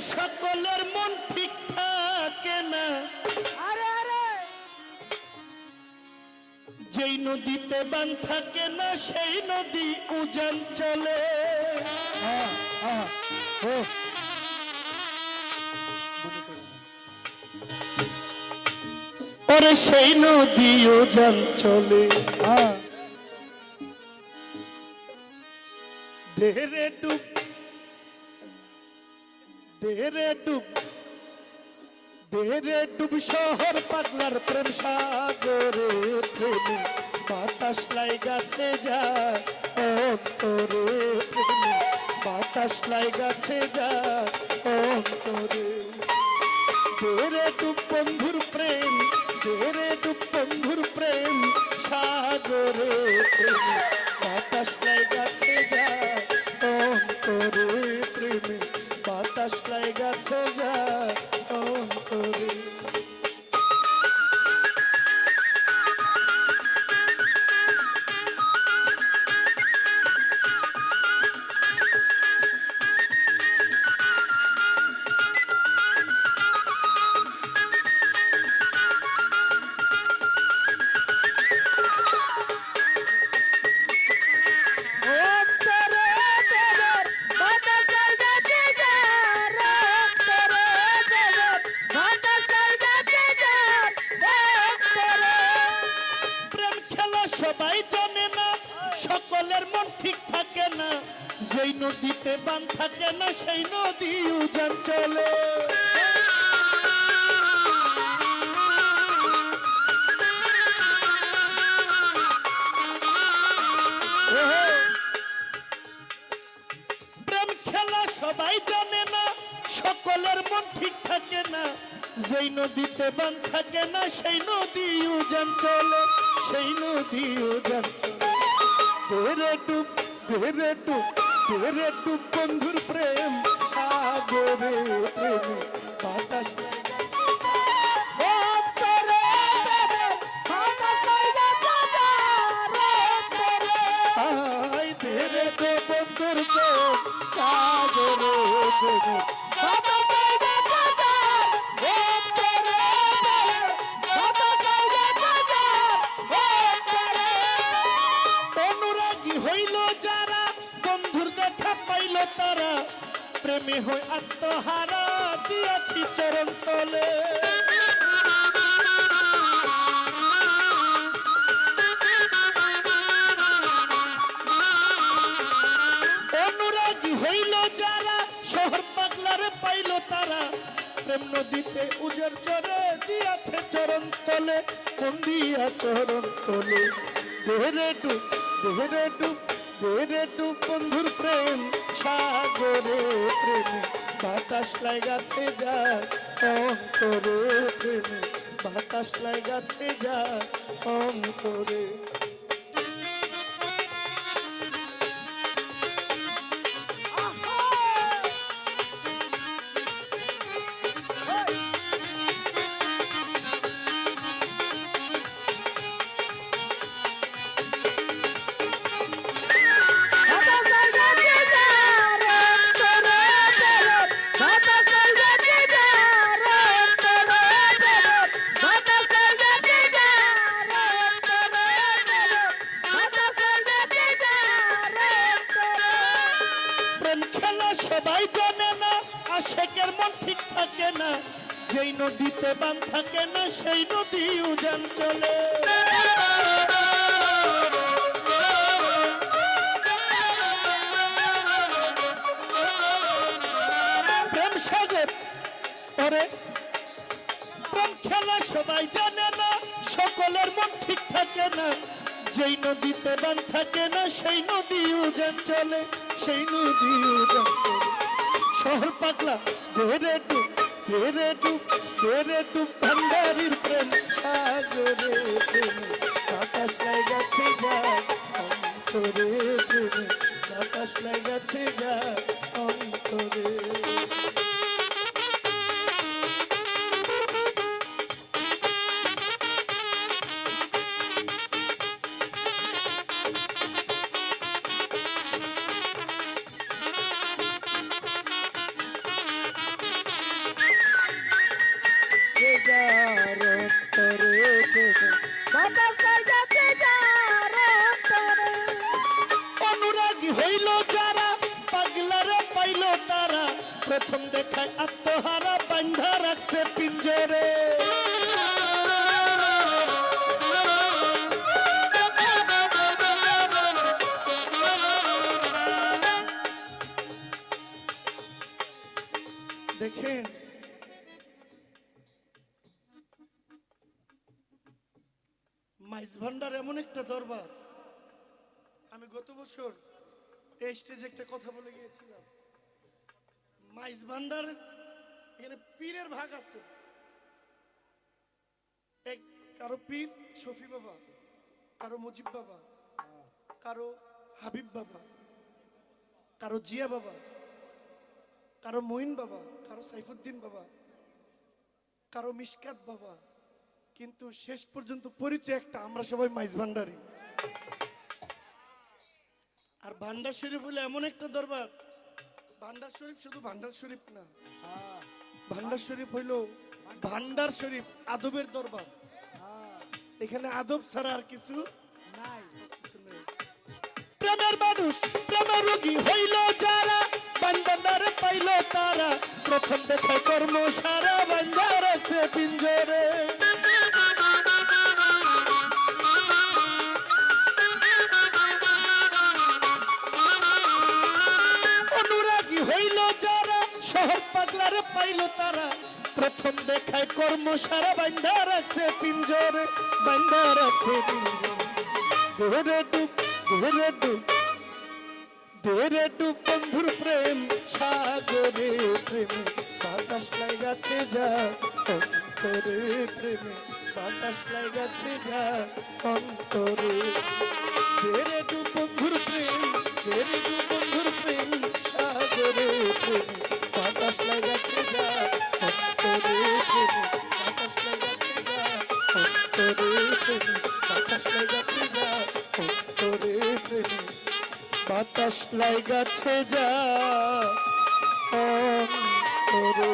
সকলের মন ঠিক থাকে না। আরে আরে। যেই নদীতে বান থাকে না সেই নদী উজান চলে। ওরে সেই নদী উজান চলে। ধেরে ডুব ধেরে ডুব ধেরে ডুব শহর পাগলার প্রেম সাগরে প্রেমে বাতাস লাই গাছে যায় অন্তরে প্রেমে। বাতাস লাই গাছে যায় অন্তরে। ধেরে ডুব বন্ধুর প্রেম ধেরে ডুব বন্ধুর প্রেম সাগরে প্রেমে। সকলের মন ঠিক থাকে না, যেই নদীতে বান থাকে না, সেই নদী উজান চলে। খেলা সবাই জানে না, সকলের মন ঠিক থাকে না, যেই নদীতে বান থাকে না, সেই নদী উজান চলে, সেই নদী উজান ধরে ডুব ধরে ডুব ধরে ডুব বন্ধুর প্রেম সাগরে প্রেম বাতাস অন্তরে দেবের প্রেমে হই আত্মহারা দিয়াছি চরণ তলে। অনুরাগী হইল যারা, শহর পাগলারে পাইল তারা। প্রেম নদীতে উজর জরে দিয়াছে চরণ তলে, কোন দিয়া চরণ তলে। দেহরে ডুব দেহরে ডুব দেহরে টু বন্ধুর প্রেম, সাগরে প্রেমে, বাতাস লাগাচ্ছে যা, অন্তরে প্রেমে, বাতাস লাগাচ্ছে যা, অন্তরে যেই নদীতে বান থাকে না, সেই নদী উজান চলে প্রেম সাগর ওরে সবাই জানে না, সকলের মন ঠিক থাকে না। যেই নদীতে বান থাকে না, সেই নদী উজান চলে সেই নদী উজান চলে শহর পাগলা, ধরে ডুব ধরে ডুব ধরে ডুব ভান্ডারির প্রেম। সাগরে প্রেমে, বাতাস লাগাছে যায় অন্তরে প্রেমে, বাতাস লাগাছে যায় অন্তরে প্রথম দেখায় আত্মহারা, বান্ধা রাখছে পিঞ্জরে। দেখেন, মাইজ ভান্ডার এমন একটা দরবার। আমি গত বছর এই স্টেজে একটা কথা বলে গিয়েছিলাম। মাইজ এখানে পীরের ভাগ আছে। এক, কারও পীর শফি বাবা, কারও মুজিব বাবা, কারও হাবিব বাবা, কারও জিয়া বাবা, কারও মঈন বাবা, কারও সাইফুদ্দিন বাবা, কারও মিশকাত বাবা। কিন্তু শেষ পর্যন্ত পরিচয় একটা, আমরা সবাই মাইজ ভান্ডারি আর ভান্ডার শরীফ হলে এমন একটা দরবার ভান্ডার শরীফ শুধু ভান্ডার শরীফ না। ভান্ডার শরীফ হইল ভান্ডার শরীফ, আদবের দরবার। এখানে আদব ছাড়া আর কিছু নাই। প্রেমের মানুষ, প্রেমের রোগী হইল যারা বান্দার পাইল তারা। প্রথম দেখায় কর্ম সারা বান্দার আছে পিঞ্জরে। শহর পাগলারে পাইল তারা। প্রথম দেখায় কর্ম সারা বান্ধা রাখছে পিঞ্জরে বান্ধা রাখছে দূরে ডুব দূরে ডুব দূরে ডুব বন্ধুর প্রেম, সাগরে প্রেমে, বাতাস লাগাছে যা, অন্তরে প্রেমে, বাতাস লাগাছে যা, অন্তরে অন্তরে বাতাস লাগাছে যা অন্তরে।